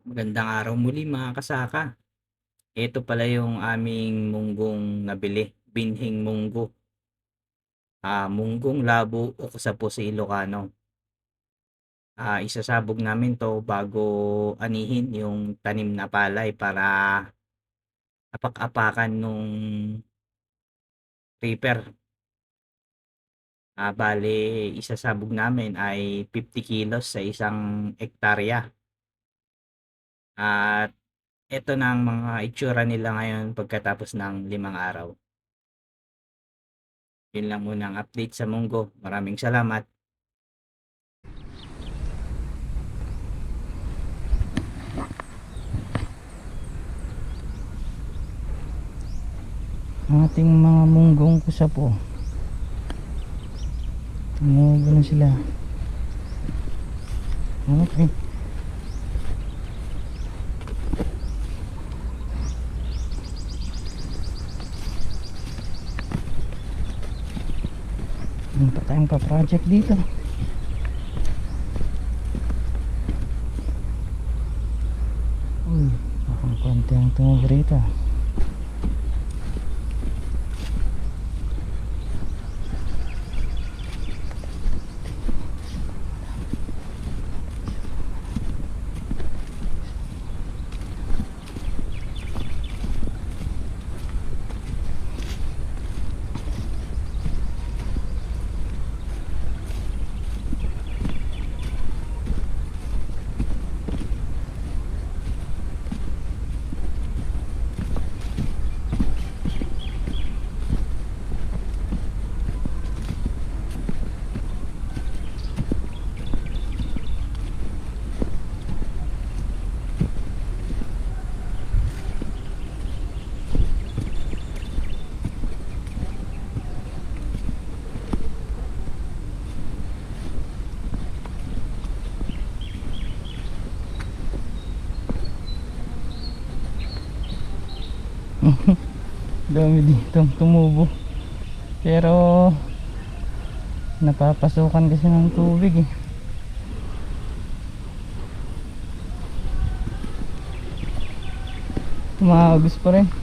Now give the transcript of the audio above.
Magandang araw muli mga kasaka. Ito pala yung aming munggong nabili. Binhing munggo. Ah, munggong labo o kasapo sa Ilocano. Ah, isasabog namin to bago anihin yung tanim na palay para apak-apakan nung reaper. Ah, bale, isasabog namin ay 50 kilos sa isang ektarya. At ito na ang mga itsura nila ngayon pagkatapos ng limang araw. Yun lang muna ang update sa Munggo. Maraming salamat. ating mga munggong kusapo tumubo na sila okay Meron pa tayong pa-project dito. Uy mukhang konti ang tumubo rito dami dito tumubo. Pero napapasukan kasi ng tubig eh. Tumagos pa rin